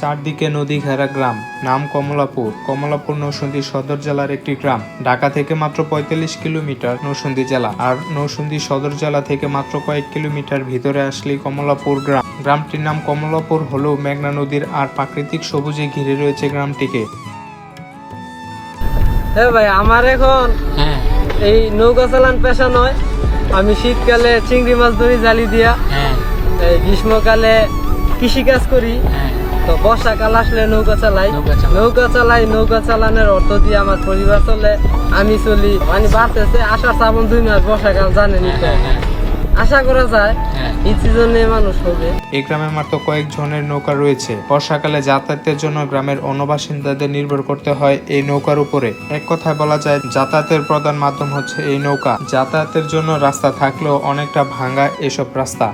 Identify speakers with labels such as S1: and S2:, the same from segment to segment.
S1: চারদিকে নদী ঘেরা গ্রাম নাম কমলাপুর। কমলাপুর নৌসন্দী সদর জেলার একটি গ্রাম। ঢাকা থেকে মাত্র পঁয়তাল্লিশ কিলোমিটার নৌসন্দী জেলা। আর নৌসন্দী সদর জেলা থেকে মাত্র কয়েক কিলোমিটার ভিতরে আসলেই কমলাপুর গ্রাম। গ্রামটির নাম কমলাপুর হলেও মেঘনা নদীর আর প্রাকৃতিক সবুজে ঘিরে রয়েছে গ্রামটিকে।
S2: হ্যাঁ ভাই আমার এখন
S3: হ্যাঁ।
S2: এই নৌকা চালান পেশা নয়। আমি শীতকালে চিংড়ি মাছ ধরি জালি দিয়া।
S3: হ্যাঁ।
S2: গ্রীষ্মকালে কৃষি কাজ করি।
S3: হ্যাঁ।
S2: তো বর্ষাকাল আসলে নৌকা চালাই।
S3: নৌকা চালাই।
S2: নৌকা চালানোর অর্থ দিয়ে আমার পরিবার চলে আমি চলি। মানে বাড়তেছে আষাঢ় শ্রাবণ দুই মাস বর্ষাকাল জানেনি তো।
S3: হ্যাঁ হ্যাঁ
S2: আশা করা যায়
S3: হ্যাঁ।
S2: এই সিজনে মানুষ হবে।
S1: এই গ্রামে মাত্র কয়েকজনের নৌকা রয়েছে। বর্ষাকালে যাতায়াতের জন্য গ্রামের অন্যবাসিন্দাদের নির্ভর করতে হয় এই নৌকার উপরে। এক কথায় বলা যায় যাতায়াতের প্রধান মাধ্যম হচ্ছে এই নৌকা। যাতায়াতের জন্য রাস্তা থাকলেও অনেকটা ভাঙা এসব রাস্তা।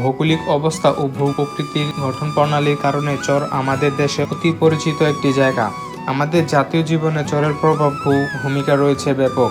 S1: ভৌগোলিক অবস্থা ও ভূপ্রকৃতির গঠন প্রণালীর কারণে চর আমাদের দেশে অতি পরিচিত একটি জায়গা। আমাদের জাতীয় জীবনে চরের প্রভাব ভূমিকা রয়েছে ব্যাপক।